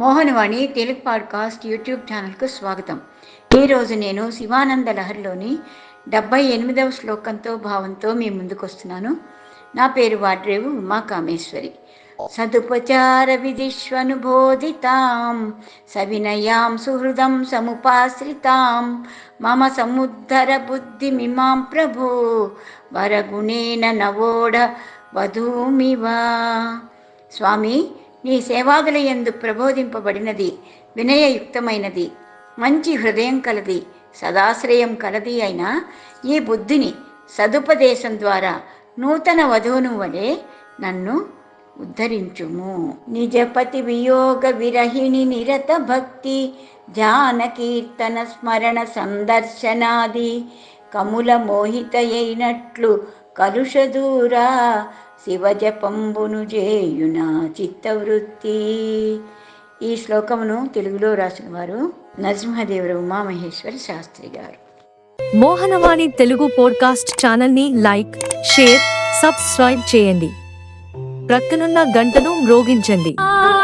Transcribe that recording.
Mohanavani Telugu podcast YouTube ఛానల్కు స్వాగతం. ఈరోజు నేను శివానంద లహరిలోని డెబ్బై ఎనిమిదవ శ్లోకంతో భావంతో మీ ముందుకు వస్తున్నాను నా పేరు వాడ్రేవు ఉమా కామేశ్వరి సదుపచార విధిష్వనుబోధితాం సవినయాం సుహృదం సముపాశ్రితాం. మమ సముద్ధర బుద్ధిమిమాం ప్రభు వరగుణేన నవోడ వధూమివా. స్వామి నీ సేవాదుల యందు ప్రబోధింపబడినది వినయయుక్తమైనది మంచి హృదయం కలది సదాశ్రయం కలది అయిన ఈ బుద్ధిని సదుపదేశం ద్వారా నూతన వధువును వలె నన్ను ఉద్ధరించుము. నిజపతి వియోగ విరహిణి నిరత భక్తి జానకీర్తన స్మరణ సందర్శనాది కముల మోహితయైనట్లు కలుషదూరా శివజపంబును చేయునా చిత్తవృత్తి. ఈ శ్లోకమును తెలుగులో రాసిన వారు నరసింహదేవర ఉమామహేశ్వర శాస్త్రి గారు. మోహనవాణి తెలుగు పోడ్కాస్ట్ ఛానల్ని లైక్ షేర్ సబ్స్క్రైబ్ చేయండి. ప్రక్కనున్న గంటను మ్రోగించండి. ఆ